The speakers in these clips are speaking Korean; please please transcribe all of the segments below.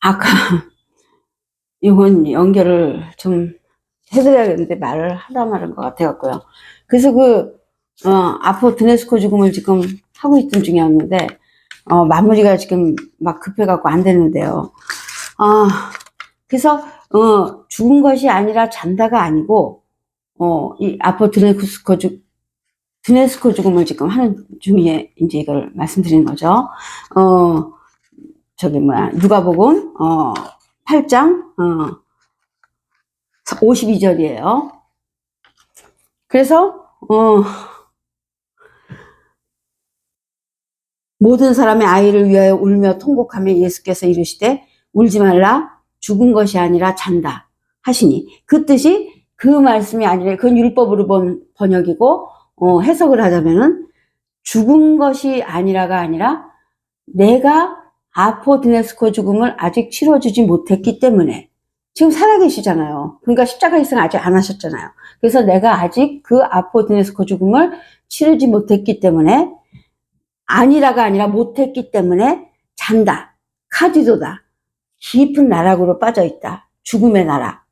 아까 이건 연결을 좀 해드려야겠는데 말을 하다 말은 것 같아갖고요. 그래서 그, 어, 아포 드네스코 죽음을 지금 하고 있던 중이었는데, 어, 마무리가 지금 막 급해갖고 안 되는데요. 아, 그래서, 어, 죽은 것이 아니라 잔다가 아니고, 어, 이 아포 드네스코 죽, 드네스코 죽음을 지금 하는 중에 이제 이걸 말씀드리는 거죠. 어, 저기 뭐야, 누가복음, 어, 8장, 어, 52절이에요. 그래서, 어, 모든 사람의 아이를 위하여 울며 통곡하며 예수께서 이르시되, 울지 말라, 죽은 것이 아니라 잔다. 하시니. 그 뜻이 그 말씀이 아니라, 그건 율법으로 본 번역이고, 어, 해석을 하자면은, 죽은 것이 아니라가 아니라, 내가 아포드네스코 죽음을 아직 치러주지 못했기 때문에, 지금 살아계시잖아요. 그러니까 십자가 희생 아직 안 하셨잖아요. 그래서 내가 아직 그 아포드네스코 죽음을 치르지 못했기 때문에 아니라가 아니라 못했기 때문에 잔다. 카디도다. 깊은 나락으로 빠져 있다. 죽음의 나락.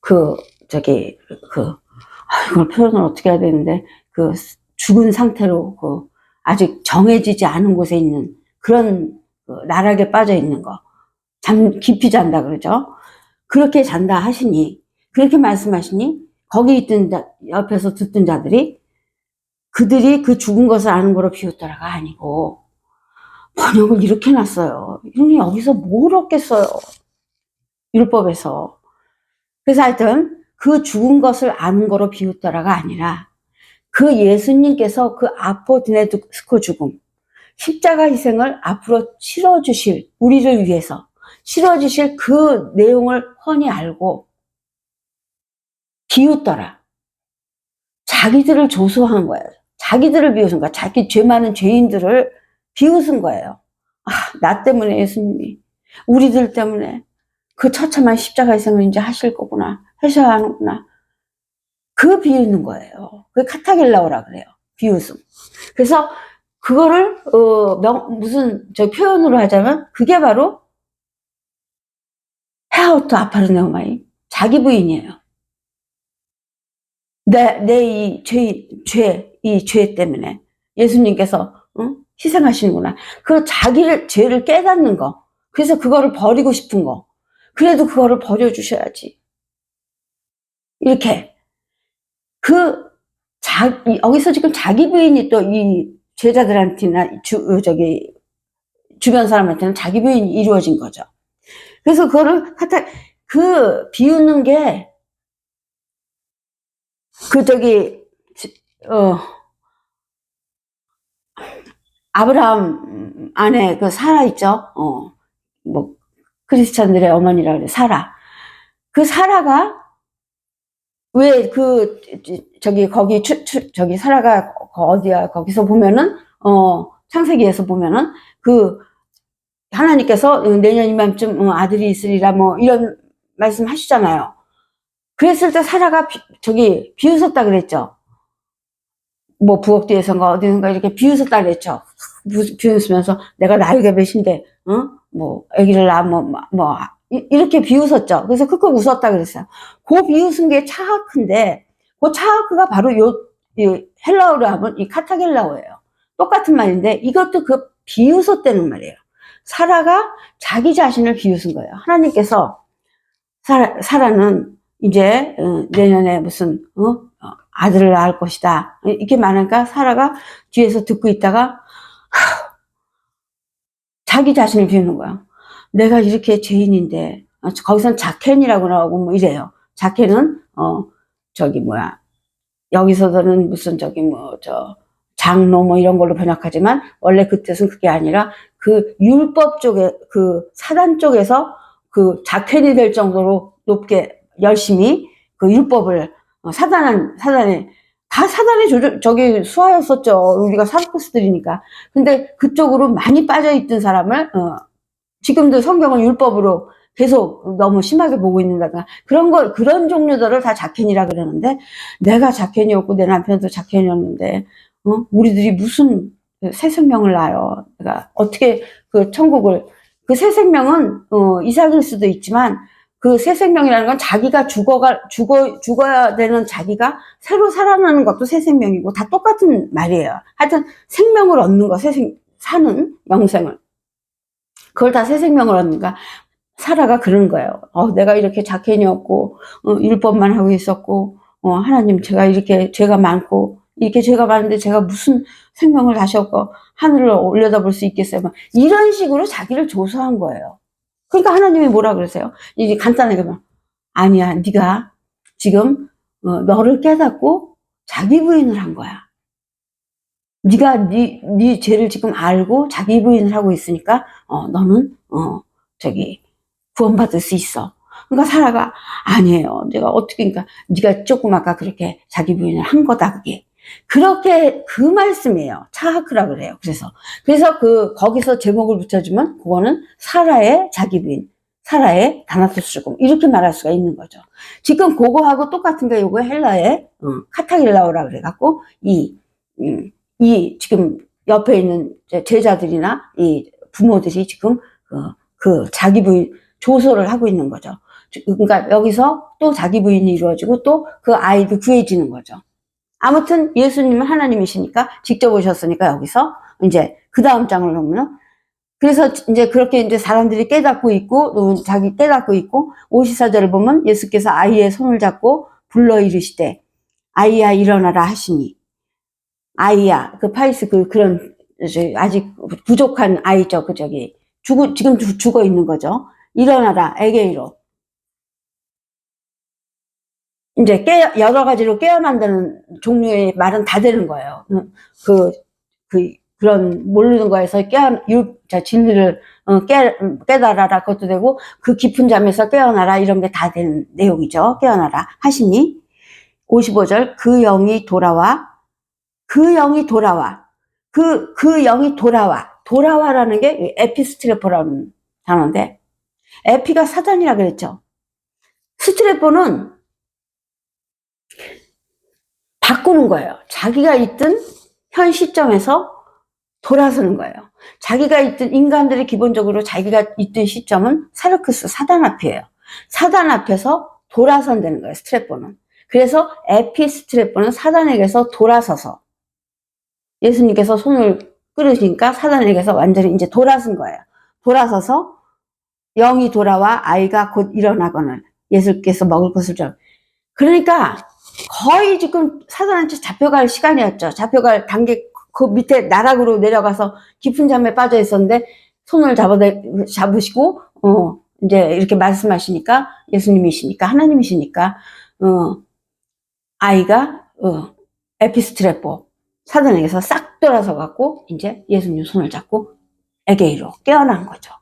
그 저기 그 아, 이걸 표현을 어떻게 해야 되는데 그 죽은 상태로 그 아직 정해지지 않은 곳에 있는 그런 그 나락에 빠져 있는 거. 잠 깊이 잔다 그러죠. 그렇게 잔다 하시니 그렇게 말씀하시니 거기 있던 자, 옆에서 듣던 자들이 그들이 그 죽은 것을 아는 거로 비웃더라가 아니고 번역을 이렇게 놨어요. 이분이 여기서 뭘 얻겠어요. 율법에서. 그래서 하여튼 그 죽은 것을 아는 거로 비웃더라가 아니라 그 예수님께서 그 아포드네스코 죽음 십자가 희생을 앞으로 치러주실 우리를 위해서 치러주실 그 내용을 훤히 알고 비웃더라. 자기들을 조소한 거예요. 자기들을 비웃은 거야. 자기 죄 많은 죄인들을 비웃은 거예요. 아, 나 때문에 예수님이 우리들 때문에 그 처참한 십자가 희생을 이제 하실 거구나. 하셔야 하는구나. 그 비웃는 거예요. 그 카타겔라오라 그래요. 비웃음. 그래서 그거를 어, 명, 무슨 저 표현으로 하자면 그게 바로 헤아우트 아파르네오마이 자기 부인이에요. 내 내 이 죄 죄 이 죄 때문에 예수님께서 응? 희생하시는구나. 그 자기를 죄를 깨닫는 거. 그래서 그거를 버리고 싶은 거. 그래도 그거를 버려 주셔야지. 이렇게 그 자, 여기서 지금 자기 부인이 또 이 제자들한테나 주, 저기, 주변 사람한테는 자기 부인이 이루어진 거죠. 그래서 그거를 갖다, 그, 비우는 게, 그, 저기, 어, 아브라함 안에 그 사라 있죠? 어, 뭐, 크리스찬들의 어머니라 그래, 사라. 그 사라가, 왜 그, 저기, 거기, 추, 추, 저기, 사라가 어디야, 거기서 보면은, 어, 창세기에서 보면은, 그, 하나님께서 내년 이맘쯤 어, 아들이 있으리라, 뭐, 이런 말씀 하시잖아요. 그랬을 때 사라가 비, 저기, 비웃었다 그랬죠. 뭐, 부엌 뒤에선가 어디선가 이렇게 비웃었다 그랬죠. 비웃으면서 내가 나이가 몇인데, 어? 뭐, 아기를 낳아, 뭐, 뭐, 이렇게 비웃었죠. 그래서 크크 웃었다 그랬어요. 그 비웃은 게 차하크인데, 그 차하크가 바로 요, 이 헬라어로 하면 이 카타겔라어예요. 똑같은 말인데, 이것도 그 비웃었다는 말이에요. 사라가 자기 자신을 비웃은 거예요. 하나님께서 사라, 사라는 이제 어, 내년에 무슨 어? 아들을 낳을 것이다. 이렇게 말하니까 사라가 뒤에서 듣고 있다가 자기 자신을 비우는 거야. 내가 이렇게 죄인인데 어, 거기선 자켄이라고 나오고 뭐 이래요. 자켄은 어 저기 뭐야 여기서는 무슨 저기 뭐 저 장로 뭐 이런 걸로 번역하지만 원래 그 뜻은 그게 아니라 그 율법 쪽에 그 사단 쪽에서 그 자켄이 될 정도로 높게 열심히 그 율법을 어, 사단한 사단에 다 사단의 조절, 저기 수하였었죠. 우리가 사르코스들이니까. 근데 그쪽으로 많이 빠져있던 사람을, 어, 지금도 성경을 율법으로 계속 너무 심하게 보고 있는다든가 그런 거 그런 종류들을 다 자켄이라 그러는데 내가 자켄이었고 내 남편도 자켄이었는데 어? 우리들이 무슨 새 생명을 낳아요. 내가 어떻게 그 천국을 그 새 생명은 어, 이삭일 수도 있지만 그 새 생명이라는 건 자기가 죽어가 죽어 죽어야 되는 자기가 새로 살아나는 것도 새 생명이고 다 똑같은 말이에요. 하여튼 생명을 얻는 거, 새 생, 사는 영생을 그걸 다 새 생명을 얻는가 사라가 그런 거예요. 어, 내가 이렇게 자켓이었고 어, 율법만 하고 있었고 어, 하나님 제가 이렇게 죄가 많고 이렇게 죄가 많은데 제가 무슨 생명을 다시 얻고 하늘을 올려다 볼 수 있겠어요? 막 이런 식으로 자기를 조소한 거예요. 그러니까 하나님이 뭐라 그러세요? 이제 간단하게 말 아니야, 네가 지금 어, 너를 깨닫고 자기 부인을 한 거야. 네가 네, 네 죄를 지금 알고 자기 부인을 하고 있으니까 어, 너는 어, 저기 구원받을 수 있어. 그러니까 사라가 아니에요. 내가 어떻게 그러니까 네가 조금 아까 그렇게 자기 부인을 한 거다 그게. 그렇게 그 말씀이에요. 차하크라 그래요. 그래서 그래서 그 거기서 제목을 붙여주면 그거는 사라의 자기 부인, 사라의 다나토스금 이렇게 말할 수가 있는 거죠. 지금 그거하고 똑같은 게 요거 헬라의 어, 카타길라오라 그래갖고 이, 음, 이 지금 옆에 있는 제자들이나 이 부모들이 지금 그, 그 자기 부인 조소를 하고 있는 거죠. 그러니까 여기서 또 자기 부인이 이루어지고 또 그 아이도 구해지는 거죠. 아무튼 예수님은 하나님이시니까 직접 오셨으니까 여기서 이제 그 다음 장을 보면 그래서 이제 그렇게 이제 사람들이 깨닫고 있고 또 자기 깨닫고 있고 54절을 보면 예수께서 아이의 손을 잡고 불러 이르시되 아이야 일어나라 하시니 아이야 그 파이스 그 그런 아직 부족한 아이죠 그 저기. 죽어 지금 죽- 죽어 있는 거죠. 일어나라 에게이로. 이제 깨 여러 가지로 깨어난다는 종류의 말은 다 되는 거예요. 음, 그, 그, 그런 모르는 거에서 깨어, 유, 자, 진리를 어, 깨, 음, 깨달아라 그것도 되고 그 깊은 잠에서 깨어나라 이런 게다 되는 내용이죠. 깨어나라. 하시니 55절 그 영이 돌아와 그 영이 돌아와 그, 그 영이 돌아와 돌아와라는 게 에피스트레포라는 단어인데 에피가 사단이라 그랬죠. 스트레포는 바꾸는 거예요. 자기가 있던 현 시점에서 돌아서는 거예요. 자기가 있던 인간들이 기본적으로 자기가 있던 시점은 사르크스 사단 앞이에요. 사단 앞에서 돌아선다는 거예요. 스트레포는. 그래서 에피스트레포는 사단에게서 돌아서서 예수님께서 손을 끌으시니까 사단에게서 완전히 이제 돌아선 거예요. 돌아서서 영이 돌아와 아이가 곧 일어나거늘 예수께서 먹을 것을 좀. 그러니까 거의 지금 사단한테 잡혀갈 시간이었죠. 잡혀갈 단계 그 밑에 나락으로 내려가서 깊은 잠에 빠져 있었는데 손을 잡아 잡으시고 어 이제 이렇게 말씀하시니까 예수님이시니까 하나님이시니까 어 아이가 어 에피스트레포 사단에게서 싹 돌아서 갖고 이제 예수님 손을 잡고 에게이로 깨어난 거죠.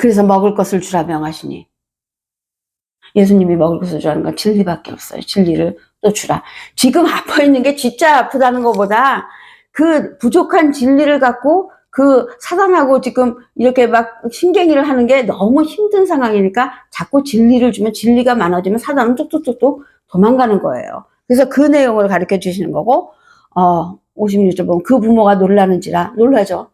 그래서 먹을 것을 주라 명하시니 예수님이 먹을 것을 주라는 건 진리밖에 없어요. 진리를 또 주라. 지금 아파 있는 게 진짜 아프다는 것보다 그 부족한 진리를 갖고 그 사단하고 지금 이렇게 막 신경이를 하는 게 너무 힘든 상황이니까 자꾸 진리를 주면 진리가 많아지면 사단은 뚝뚝뚝뚝 도망가는 거예요. 그래서 그 내용을 가르쳐 주시는 거고, 어, 56절 보면 그 부모가 놀라는지라, 놀라죠.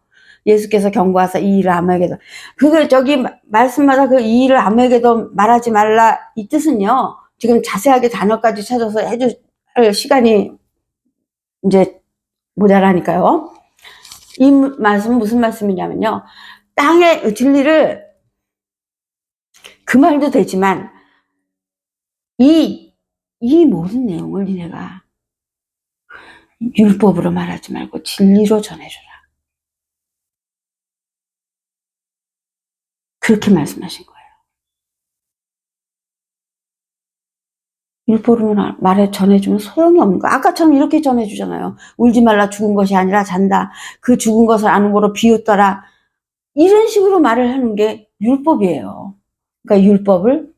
예수께서 경고하사 이 일을 아무에게도 그걸 저기 마- 말씀마다 그 이 일을 아무에게도 말하지 말라 이 뜻은요 지금 자세하게 단어까지 찾아서 해줄 시간이 이제 모자라니까요 이 말씀은 무슨 말씀이냐면요 땅의 진리를 그 말도 되지만 이, 이 모든 내용을 니네가 율법으로 말하지 말고 진리로 전해줘라 그렇게 말씀하신 거예요. 율법으로 말해 전해주면 소용이 없는 거야. 아까처럼 이렇게 전해주잖아요. 울지 말라 죽은 것이 아니라 잔다. 그 죽은 것을 아는 거로 비웃더라. 이런 식으로 말을 하는 게 율법이에요. 그러니까 율법을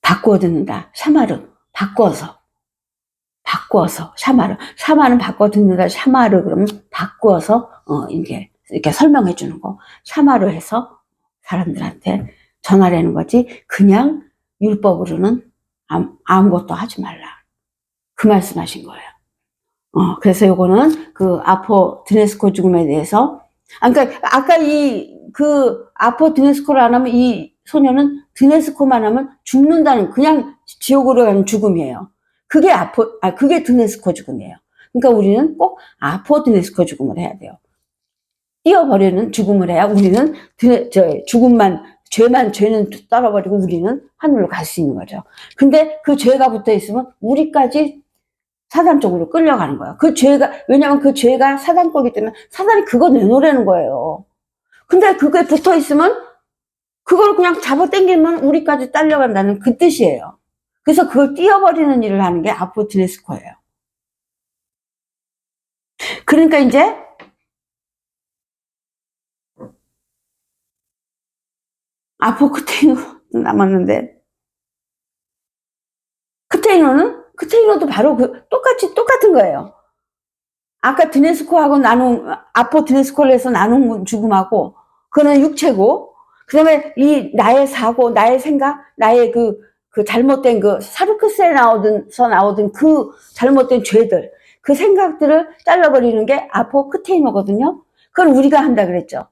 바꾸어 듣는다. 샤마르. 바꾸어서. 바꾸어서. 샤마르. 샤마는 바꾸어 듣는다. 샤마르. 그러면 바꾸어서, 어, 이게 이렇게 설명해 주는 거 샤마로 해서 사람들한테 전하려는 거지 그냥 율법으로는 아무, 아무 것도 하지 말라 그 말씀하신 거예요. 어, 그래서 요거는 그 아포 드네스코 죽음에 대해서 아, 그러니까 아까 이 그 아포 드네스코를 안 하면 이 소녀는 드네스코만 하면 죽는다는 그냥 지옥으로 가는 죽음이에요. 그게 아포 아 그게 드네스코 죽음이에요. 그러니까 우리는 꼭 아포 드네스코 죽음을 해야 돼요. 뛰어버리는 죽음을 해야 우리는 드네, 저 죽음만 죄만 죄는 떨어버리고 우리는 하늘로 갈 수 있는 거죠. 근데 그 죄가 붙어 있으면 우리까지 사단 쪽으로 끌려가는 거예요. 그 죄가 왜냐하면 그 죄가 사단 거기 때문에 사단이 그거 내놓으라는 거예요. 근데 그게 붙어 있으면 그걸 그냥 잡아 당기면 우리까지 딸려간다는 그 뜻이에요. 그래서 그걸 띄어버리는 일을 하는 게 아포트네스코예요. 그러니까 이제 아포크테이노 남았는데 크테이노는 크테이노도 바로 그 똑같이 똑같은 거예요. 아까 드네스코하고 나눈 아포 드네스코를 해서 나눈 죽음하고 그거는 육체고 그다음에 이 나의 사고 나의 생각 나의 그, 그 잘못된 그 사르크스에 나오든서 나오던 그 잘못된 죄들 그 생각들을 잘라버리는 게 아포 크테이노거든요. 그걸 우리가 한다 그랬죠.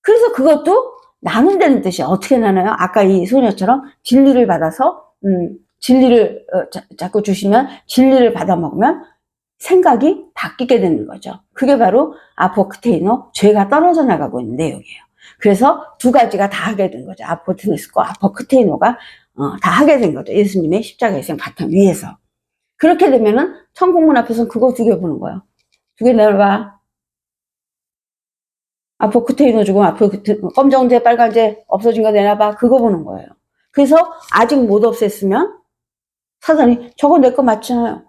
그래서 그것도 나눈다는 뜻이 어떻게 나눠요? 아까 이 소녀처럼 진리를 받아서 음, 진리를 어, 자, 자꾸 주시면 진리를 받아 먹으면 생각이 바뀌게 되는 거죠. 그게 바로 아포크테이노 죄가 떨어져 나가고 있는 내용이에요. 그래서 두 가지가 다 하게 된 거죠. 아포트니스코, 아포크테이노가 어, 다 하게 된 거죠. 예수님의 십자가 의생 바탕 위에서. 그렇게 되면은 천국문 앞에서는 그거 두 개 보는 거예요. 두 개 내려봐. 아포크테이노 주고 아포 검정제, 빨간제 없어진 거 내놔봐. 그거 보는 거예요. 그래서 아직 못 없앴으면 사단이 저거 내 거 맞잖아요.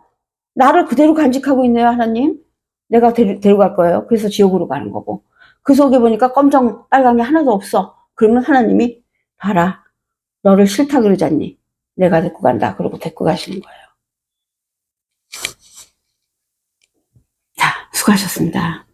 나를 그대로 간직하고 있네요, 하나님. 내가 데리, 데려갈 거예요. 그래서 지옥으로 가는 거고. 그 속에 보니까 검정, 빨간 게 하나도 없어. 그러면 하나님이 봐라. 너를 싫다 그러지 않니? 내가 데리고 간다. 그러고 데리고 가시는 거예요. 자, 수고하셨습니다.